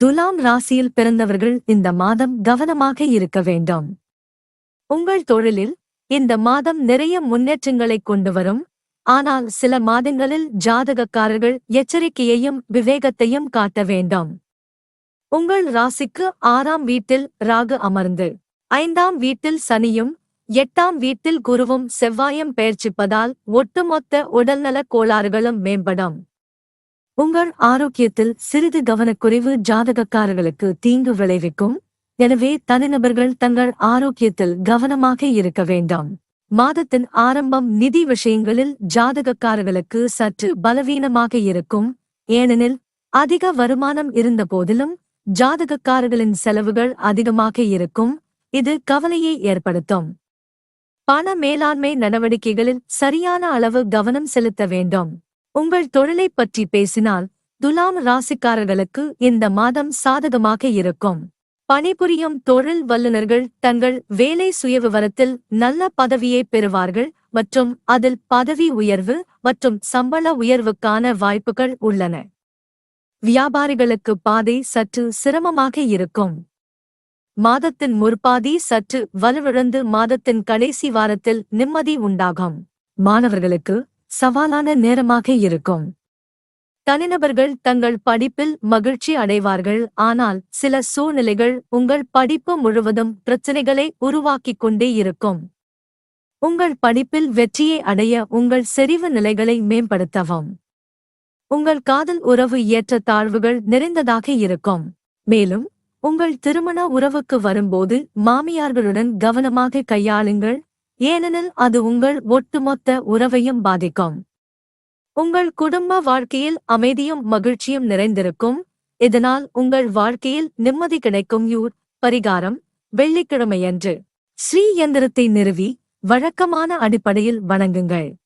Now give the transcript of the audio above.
துலாம் ராசியில் பிறந்தவர்கள் இந்த மாதம் கவனமாக இருக்க வேண்டும். உங்கள் தொழிலில் இந்த மாதம் நிறைய முன்னேற்றங்களை கொண்டு வரும். ஆனால் சில மாதங்களில் ஜாதகக்காரர்கள் எச்சரிக்கையையும் விவேகத்தையும் காட்ட வேண்டும். உங்கள் ராசிக்கு ஆறாம் வீட்டில் ராகு அமர்ந்து ஐந்தாம் வீட்டில் சனியும் எட்டாம் வீட்டில் குருவும் செவ்வாயும் பெயர்ச்சிப்பதால் ஒட்டுமொத்த உடல்நலக் கோளாறுகளும் மேம்படும். உங்கள் ஆரோக்கியத்தில் சிறிது கவனக்குறைவு ஜாதகக்காரர்களுக்கு தீங்கு விளைவிக்கும். எனவே தனிநபர்கள் தங்கள் ஆரோக்கியத்தில் கவனமாக இருக்க வேண்டும். மாதத்தின் ஆரம்பம் நிதி விஷயங்களில் ஜாதகக்காரர்களுக்கு சற்று பலவீனமாக இருக்கும். ஏனெனில் அதிக வருமானம் இருந்தபோதிலும் ஜாதகக்காரர்களின் செலவுகள் அதிகமாக இருக்கும். இது கவலையை ஏற்படுத்தும். பண மேலாண்மை நடவடிக்கைகளில் சரியான அளவு கவனம் செலுத்த வேண்டும். உங்கள் தொழிலைப் பற்றி பேசினால் துலாம் ராசிக்காரர்களுக்கு இந்த மாதம் சாதகமாக இருக்கும். பணிபுரியும் தொழில் வல்லுநர்கள் தங்கள் வேலை சுயவிவரத்தில் நல்ல பதவியை பெறுவார்கள் மற்றும் அதில் பதவி உயர்வு மற்றும் சம்பள உயர்வுக்கான வாய்ப்புகள் உள்ளன. வியாபாரிகளுக்கு பாதை சற்று சிரமமாக இருக்கும். மாதத்தின் முற்பாதி சற்று வலுவிழந்து மாதத்தின் கடைசி வாரத்தில் நிம்மதி உண்டாகும். மாணவர்களுக்கு சவாலான நேரமாக இருக்கும். தனிநபர்கள் தங்கள் படிப்பில் மகிழ்ச்சி அடைவார்கள். ஆனால் சில சூழ்நிலைகள் உங்கள் படிப்பு முழுவதும் பிரச்சனைகளை உருவாக்கிக் கொண்டே இருக்கும். உங்கள் படிப்பில் வெற்றியை அடைய உங்கள் செறிவு நிலைகளை மேம்படுத்தவும். உங்கள் காதல் உறவு ஏற்ற தாழ்வுகள் நிறைந்ததாக இருக்கும். மேலும் உங்கள் திருமண உறவுக்கு வரும்போது மாமியார்களுடன் கவனமாக கையாளுங்கள். ஏனெனில் அது உங்கள் ஒட்டுமொத்த உறவையும் பாதிக்கும். உங்கள் குடும்ப வாழ்க்கையில் அமைதியும் மகிழ்ச்சியும் நிறைந்திருக்கும். இதனால் உங்கள் வாழ்க்கையில் நிம்மதி கிடைக்கும். யூர் பரிகாரம் வெள்ளிக்கிழமையன்று. ஸ்ரீ எந்திரத்தை நிறுவி வழக்கமான அடிப்படையில் வணங்குங்கள்.